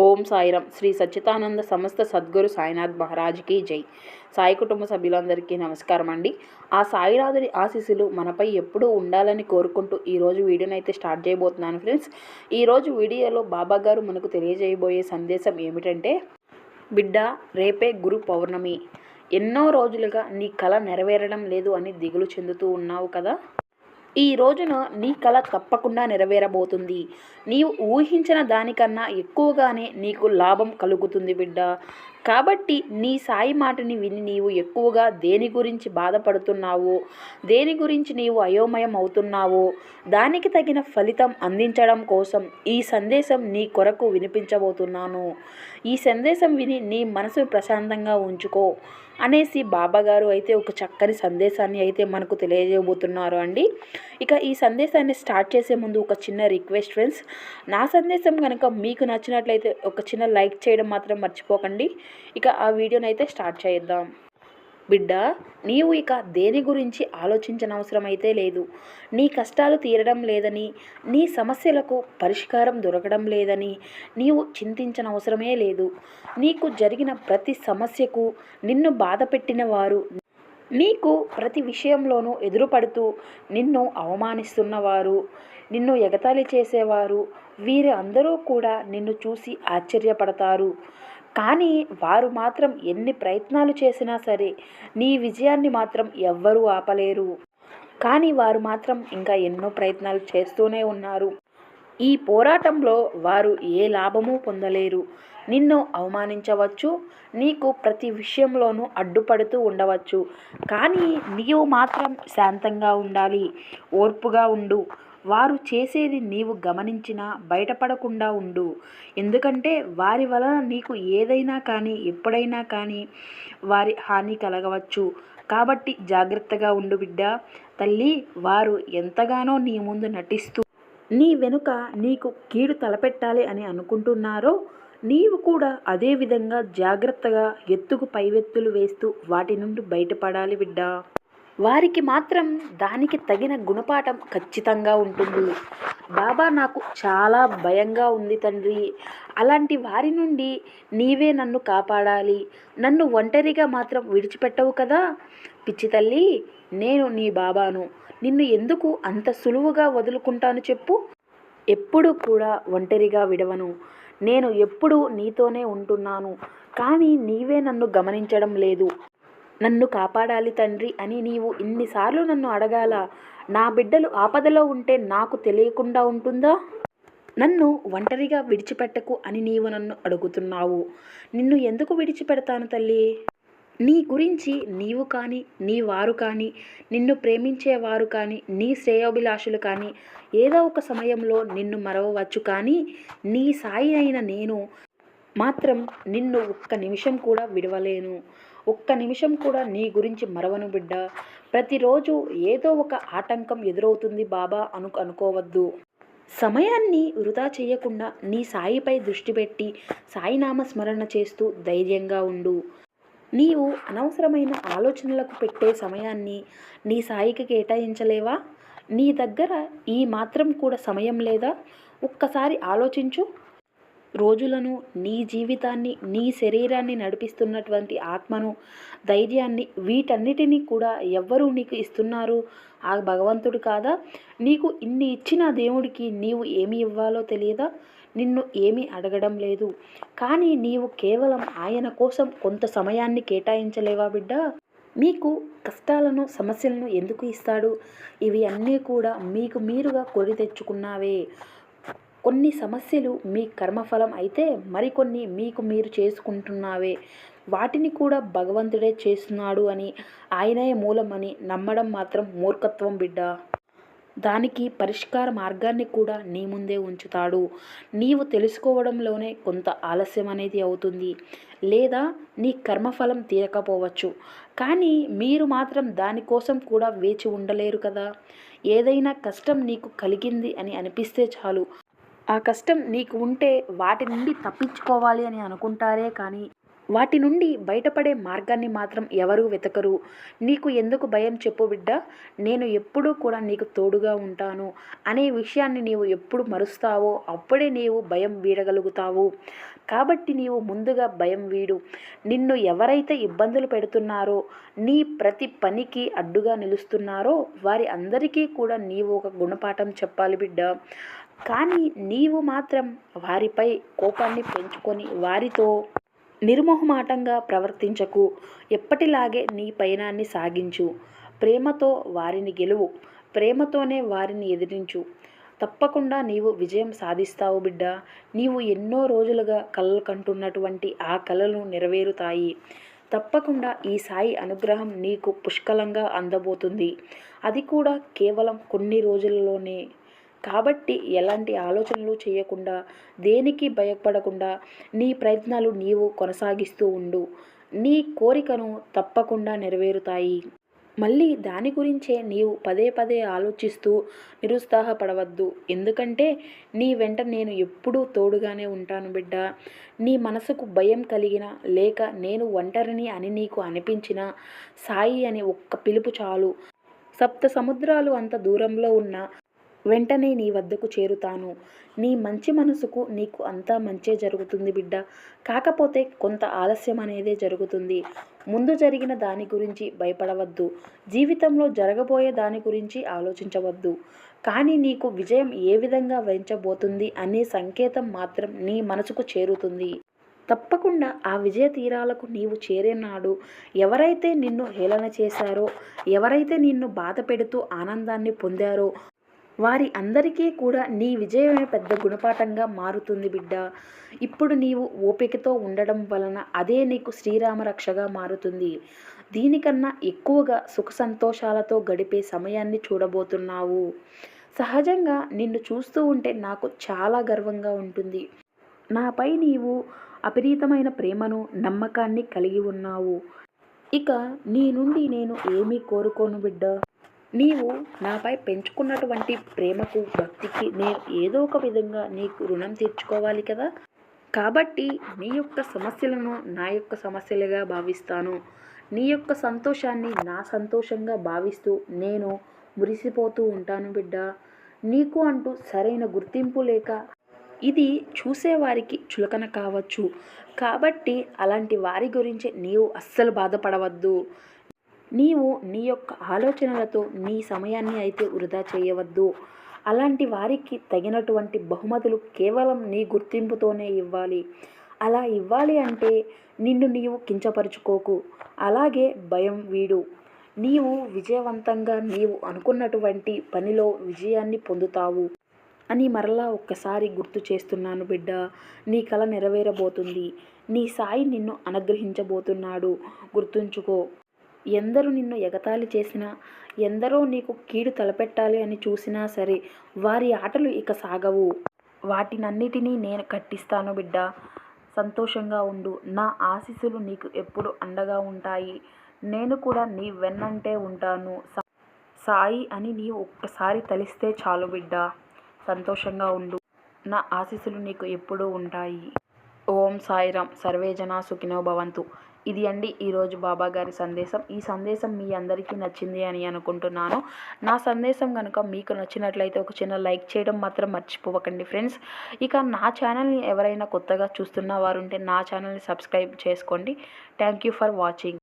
ఓం సాయిరామ్. శ్రీ సచ్చితానంద సమస్త సద్గురు సాయినాథ్ మహారాజ్కి జై. సాయి కుటుంబ సభ్యులందరికీ నమస్కారం అండి. ఆ సాయినాథుని ఆశీస్సులు మనపై ఎప్పుడూ ఉండాలని కోరుకుంటూ ఈరోజు వీడియోని అయితే స్టార్ట్ చేయబోతున్నాను ఫ్రెండ్స్. ఈరోజు వీడియోలో బాబా గారు మనకు తెలియజేయబోయే సందేశం ఏమిటంటే బిడ్డ రేపే గురు పౌర్ణమి. ఎన్నో రోజులుగా నీ కళ నెరవేరడం లేదు అని దిగులు చెందుతూ ఉన్నావు కదా. ఈ రోజున నీ కళ తప్పకుండా నెరవేరబోతుంది. నీవు ఊహించిన దానికన్నా ఎక్కువగానే నీకు లాభం కలుగుతుంది బిడ్డ. కాబట్టి నీ సాయి మాటని విని నీవు ఎక్కువగా దేని గురించి బాధపడుతున్నావో దేని గురించి నీవు అయోమయం అవుతున్నావో దానికి తగిన ఫలితం అందించడం కోసం ఈ సందేశం నీ కొరకు వినిపించబోతున్నాను. ఈ సందేశం విని నీ మనసు ప్రశాంతంగా ఉంచుకో. అనేసి బాబాగారు అయితే ఒక చక్కని సందేశాన్ని అయితే మనకు తెలియజేయబోతున్నారు అండి. ఇక ఈ సందేశాన్ని స్టార్ట్ చేసే ముందు ఒక చిన్న రిక్వెస్ట్ ఫ్రెండ్స్. నా సందేశం కనుక మీకు నచ్చినట్లయితే ఒక చిన్న లైక్ చేయడం మాత్రం మర్చిపోకండి. ఇక ఆ వీడియోని అయితే స్టార్ట్ చేద్దాం. బిడ్డ నీవు ఇక దేని గురించి ఆలోచించనవసరమైతే లేదు. నీ కష్టాలు తీరడం లేదని నీ సమస్యలకు పరిష్కారం దొరకడం లేదని నీవు చింతించనవసరమే లేదు. నీకు జరిగిన ప్రతి సమస్యకు నిన్ను బాధ పెట్టిన వారు నీకు ప్రతి విషయంలోనూ ఎదురుపడుతూ నిన్ను అవమానిస్తున్నవారు నిన్ను ఎగతాళి చేసేవారు వీరందరూ అందరూ కూడా నిన్ను చూసి ఆశ్చర్యపడతారు. కానీ వారు మాత్రం ఎన్ని ప్రయత్నాలు చేసినా సరే నీ విజయాన్ని మాత్రం ఎవ్వరూ ఆపలేరు. కానీ వారు మాత్రం ఇంకా ఎన్నో ప్రయత్నాలు చేస్తూనే ఉన్నారు. ఈ పోరాటంలో వారు ఏ లాభమూ పొందలేరు. నిన్ను అవమానించవచ్చు నీకు ప్రతి విషయంలోనూ అడ్డుపడుతూ ఉండవచ్చు. కానీ నీవు మాత్రం శాంతంగా ఉండాలి ఓర్పుగా ఉండు. వారు చేసేది నీవు గమనించినా బయటపడకుండా ఉండు. ఎందుకంటే వారి వలన నీకు ఏదైనా కానీ ఎప్పుడైనా కానీ వారి హాని కలగవచ్చు. కాబట్టి జాగ్రత్తగా ఉండు బిడ్డ. తల్లి వారు ఎంతగానో నీ ముందు నటిస్తూ నీ వెనుక నీకు కీడు తలపెట్టాలి అని అనుకుంటున్నారో నీవు కూడా అదే విధంగా జాగ్రత్తగా ఎత్తుకు పైవెత్తులు వేస్తూ వాటి నుండి బయటపడాలి బిడ్డా. వారికి మాత్రం దానికి తగిన గుణపాఠం ఖచ్చితంగా ఉంటుంది. బాబా నాకు చాలా భయంగా ఉంది తండ్రి. అలాంటి వారి నుండి నీవే నన్ను కాపాడాలి. నన్ను ఒంటరిగా మాత్రం విడిచిపెట్టవు కదా? పిచ్చి తల్లి నేను నీ బాబాను. నిన్ను ఎందుకు అంత సులువుగా వదులుకుంటాను చెప్పు? ఎప్పుడు కూడా ఒంటరిగా విడవను. నేను ఎప్పుడూ నీతోనే ఉంటున్నాను. కానీ నీవే నన్ను గమనించడం లేదు. నన్ను కాపాడాలి తండ్రి అని నీవు ఇన్నిసార్లు నన్ను అడగాల? నా బిడ్డలు ఆపదలో ఉంటే నాకు తెలియకుండా ఉంటుందా? నన్ను ఒంటరిగా విడిచిపెట్టకు అని నీవు నన్ను అడుగుతున్నావు. నిన్ను ఎందుకు విడిచిపెడతాను తల్లి? నీ గురించి నీవు కానీ నీ వారు కానీ నిన్ను ప్రేమించేవారు కానీ నీ శ్రేయోభిలాషులు కానీ ఏదో ఒక సమయంలో నిన్ను మరవవచ్చు కానీ నీ సాయి అయిన నేను మాత్రం నిన్ను ఒక్క నిమిషం కూడా విడవలేను. ఒక్క నిమిషం కూడా నీ గురించి మరవను బిడ్డ. ప్రతిరోజు ఏదో ఒక ఆటంకం ఎదురవుతుంది బాబా అను అనుకోవద్దు. సమయాన్ని వృధా చేయకుండా నీ సాయిపై దృష్టి పెట్టి సాయినామ స్మరణ చేస్తూ ధైర్యంగా ఉండు. నీవు అనవసరమైన ఆలోచనలకు పెట్టే సమయాన్ని నీ సాయికి కేటాయించలేవా? నీ దగ్గర ఈ మాత్రం కూడా సమయం లేదా? ఒక్కసారి ఆలోచించు. రోజులను నీ జీవితాన్ని నీ శరీరాన్ని నడిపిస్తున్నటువంటి ఆత్మను ధైర్యాన్ని వీటన్నిటినీ కూడా ఎవ్వరూ నీకు ఇస్తున్నారు. ఆ భగవంతుడు కాదా? నీకు ఇన్ని ఇచ్చిన దేవుడికి నీవు ఏమి ఇవ్వాలో తెలియదా? నిన్ను ఏమీ అడగడం లేదు. కానీ నీవు కేవలం ఆయన కోసం కొంత సమయాన్ని కేటాయించలేవా బిడ్డ? మీకు కష్టాలను సమస్యలను ఎందుకు ఇస్తాడు? ఇవి అన్నీ కూడా మీకు మీరుగా కొని తెచ్చుకున్నావే. కొన్ని సమస్యలు మీ కర్మఫలం అయితే మరికొన్ని మీకు మీరు చేసుకుంటున్నావే. వాటిని కూడా భగవంతుడే చేస్తున్నాడు అని ఆయనే మూలమని నమ్మడం మాత్రం మూర్ఖత్వం బిడ్డ. దానికి పరిష్కార మార్గాన్ని కూడా నీ ముందే ఉంచుతాడు. నీవు తెలుసుకోవడంలోనే కొంత ఆలస్యం అనేది అవుతుంది. లేదా నీ కర్మఫలం తీరకపోవచ్చు. కానీ మీరు మాత్రం దానికోసం కూడా వేచి ఉండలేరు కదా. ఏదైనా కష్టం నీకు కలిగింది అని అనిపిస్తే చాలు. ఆ కష్టం నీకు ఉంటే వాటి నుండి తప్పించుకోవాలి అని అనుకుంటారే కానీ వాటి నుండి బయటపడే మార్గాన్ని మాత్రం ఎవరూ వెతకరు. నీకు ఎందుకు భయం చెప్పు బిడ్డ? నేను ఎప్పుడూ కూడా నీకు తోడుగా ఉంటాను. అనే విషయాన్ని నీవు ఎప్పుడు మరుస్తావో అప్పుడే నీవు భయం వీడగలుగుతావు. కాబట్టి నీవు ముందుగా భయం వీడు. నిన్ను ఎవరైతే ఇబ్బందులు పెడుతున్నారో నీ ప్రతి పనికి అడ్డుగా నిలుస్తున్నారో వారి అందరికీ కూడా నీవు ఒక గుణపాఠం చెప్పాలి బిడ్డ. కానీ నీవు మాత్రం వారిపై కోపాన్ని పెంచుకొని వారితో నిర్మోహమాటంగా ప్రవర్తించకు. ఎప్పటిలాగే నీ పయనాన్ని సాగించు. ప్రేమతో వారిని గెలువు. ప్రేమతోనే వారిని ఎదిరించు. తప్పకుండా నీవు విజయం సాధిస్తావు బిడ్డ. నీవు ఎన్నో రోజులుగా కలలు కంటున్నటువంటి ఆ కలలు నెరవేరుతాయి. తప్పకుండా ఈ సాయి అనుగ్రహం నీకు పుష్కలంగా అందబోతుంది. అది కూడా కేవలం కొన్ని రోజులలోనే కాబట్టి ఎలాంటి ఆలోచనలు చేయకుండా దేనికి భయపడకుండా నీ ప్రయత్నాలు నీవు కొనసాగిస్తూ ఉండు. నీ కోరికను తప్పకుండా నెరవేరుతాయి. మళ్ళీ దాని గురించే నీవు పదే పదే ఆలోచిస్తూ నిరుత్సాహపడవద్దు. ఎందుకంటే నీ వెంట నేను ఎప్పుడూ తోడుగానే ఉంటాను బిడ్డ. నీ మనసుకు భయం కలిగిన లేక నేను ఒంటరిని అని నీకు అనిపించిన సాయి అని ఒక్క పిలుపు చాలు. సప్త సముద్రాలు అంత దూరంలో ఉన్న వెంటనే నీ వద్దకు చేరుతాను. నీ మంచి మనసుకు నీకు అంతా మంచే జరుగుతుంది బిడ్డ. కాకపోతే కొంత ఆలస్యం అనేదే జరుగుతుంది. ముందు జరిగిన దాని గురించి భయపడవద్దు. జీవితంలో జరగబోయే దాని గురించి ఆలోచించవద్దు. కానీ నీకు విజయం ఏ విధంగా వరించబోతుంది అనే సంకేతం మాత్రం నీ మనసుకు చేరుతుంది. తప్పకుండా ఆ విజయ తీరాలకు నీవు చేరేనాడు ఎవరైతే నిన్ను హేళన చేశారో ఎవరైతే నిన్ను బాధ పెడుతూ ఆనందాన్ని పొందారో వారి అందరికీ కూడా నీ విజయమే పెద్ద గుణపాఠంగా మారుతుంది బిడ్డ. ఇప్పుడు నీవు ఓపికతో ఉండడం వలన అదే నీకు శ్రీరామరక్షగా మారుతుంది. దీనికన్నా ఎక్కువగా సుఖ సంతోషాలతో గడిపే సమయాన్ని చూడబోతున్నావు. సహజంగా నిన్ను చూస్తూ ఉంటే నాకు చాలా గర్వంగా ఉంటుంది. నాపై నీవు అపరీతమైన ప్రేమను నమ్మకాన్ని కలిగి ఉన్నావు. ఇక నీ నుండి నేను ఏమీ కోరుకోను బిడ్డ. నీవు నాపై పెంచుకున్నటువంటి ప్రేమకు భక్తికి నేను ఏదో ఒక విధంగా నీకు రుణం తీర్చుకోవాలి కదా? కాబట్టి నీ యొక్క సమస్యలను నా యొక్క సమస్యలుగా భావిస్తాను. నీ యొక్క సంతోషాన్ని నా సంతోషంగా భావిస్తూ నేను మురిసిపోతూ ఉంటాను బిడ్డ. నీకు అంటూ సరైన గుర్తింపు లేక ఇది చూసేవారికి చులకన కావచ్చు. కాబట్టి అలాంటి వారి గురించి నీవు అస్సలు బాధపడవద్దు. నీవు నీ యొక్క ఆలోచనలతో నీ సమయాన్ని అయితే వృధా చేయవద్దు. అలాంటి వారికి తగినటువంటి బహుమతులు కేవలం నీ గుర్తింపుతోనే ఇవ్వాలి. అలా ఇవ్వాలి అంటే నిన్ను నీవు కించపరుచుకోకు. అలాగే భయం వీడు. నీవు విజయవంతంగా నీవు అనుకున్నటువంటి పనిలో విజయాన్ని పొందుతావు అని మరలా ఒక్కసారి గుర్తు చేస్తున్నాను బిడ్డ. నీ కళ నెరవేరబోతుంది. నీ సాయి నిన్ను అనుగ్రహించబోతున్నాడు. గుర్తుంచుకో. ఎందరు నిన్ను ఎగతాళి చేసినా ఎందరో నీకు కీడు తలపెట్టాలి అని చూసినా సరే వారి ఆటలు ఇక సాగవు. వాటినన్నిటినీ నేను కట్టిస్తాను బిడ్డ. సంతోషంగా ఉండు. నా ఆశీస్సులు నీకు ఎప్పుడు అండగా ఉంటాయి. నేను కూడా నీ వెన్నంటే ఉంటాను. సాయి అని నీ ఒక్కసారి తలిస్తే చాలు బిడ్డ. సంతోషంగా ఉండు. నా ఆశీస్సులు నీకు ఎప్పుడూ ఉంటాయి. ఓం సాయిరామ్. సర్వే జనా సుఖినో భవంతు. ఇది అండి ఈరోజు బాబా గారి సందేశం. ఈ సందేశం మీ అందరికీ నచ్చింది అని అనుకుంటున్నాను. నా సందేశం కనుక మీకు నచ్చినట్లయితే ఒక చిన్న లైక్ చేయడం మాత్రం మర్చిపోవకండి ఫ్రెండ్స్. ఇక నా ఛానల్ని ఎవరైనా కొత్తగా చూస్తున్న వారు ఉంటే నా ఛానల్ని సబ్స్క్రైబ్ చేసుకోండి. Thank you for watching.